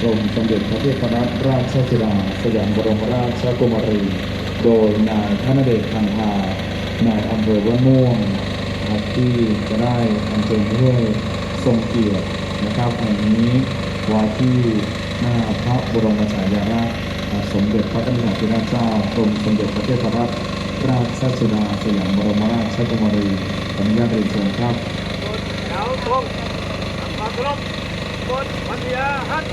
กรมสมเด็จพระเทพรัตนราชสุดาสยามบรมราชกุมารี โดยนายธนเดชคันธานายอำเภอว่านม่วงนะครับที่จะได้อัญเชิญเพื่อทรงเกียรตินะครับแห่งนี้ว้ที่หน้าพระบรมฉายาลักษณ์สมเด็จพระกนิษฐาธิราชเจ้ากรมสมเด็จพระเทพรัตนราชสุดาสยามบรมราชกุมารีขออนุญาตเรียนเชิญครับแถวตรงทำความเคารพบนพันยาฮัท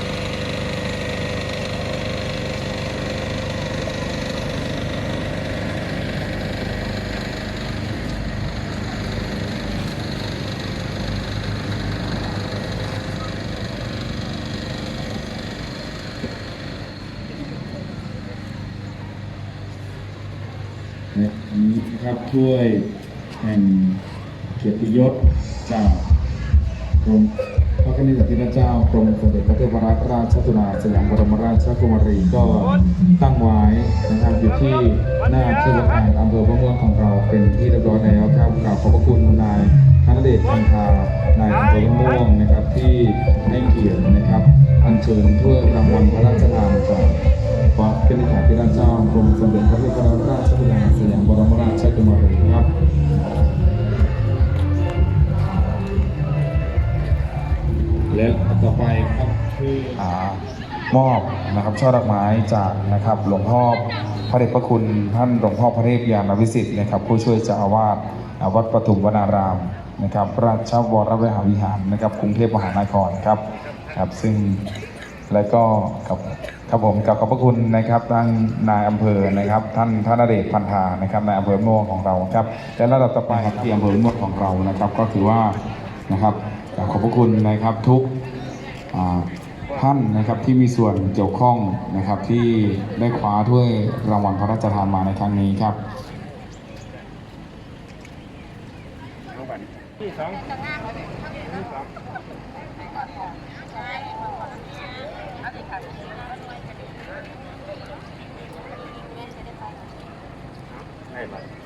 นะอันนี้นะครับถ้วยแห่งเกียรติยศจากกรมพระกนิธิธิราชเจ้ากรมสมเด็จพระเทพรัตนราชสุดาสยามบรมราชกุมารีก็ตั้งไว้นะครับอยู่ที่หน้าที่ว่าการอำเภอพระม่วงของเราเป็นที่เรียบร้อยแล้วครับกราบขอบพระคุณนายธนเดชพันธานายอำเภอพระม่วงนะครับที่ให้เกียรตินะครับอัญเชิญถ้วยรางวัลพระราชทาน ต่อไปครับคืออ่ามอบนะครับช่อดอกไม้จากนะครับหลวงพ่อพระเดชพระคุณท่านหลวงพ่อพระเทพยานวิสิทธิ์นะครับผู้ช่วยเจ้าอาวาสวัดปฐุมวนารามนะครับราชวรวิหารวิหารนะครับกรุงเทพมหานครครับครับซึ่งและก็กับครับผมกับขอบพระคุณนะครับทางนายอำเภอนะครับ ท่านธนเดชพันธานะครับนายอำเภอม่วงของเราครับและระดับต่อไปที่อำเภอม่วงของเรานะครับ ก็ถือว่านะครับขอบพระคุณนะครับทุก ท่านนะครับที่มีส่วนเกี่ยวข้องนะครับที่ได้คว้าถ้วยรางวัลพระราชทานมาในครั้งนี้ครับที่สองให้บัตร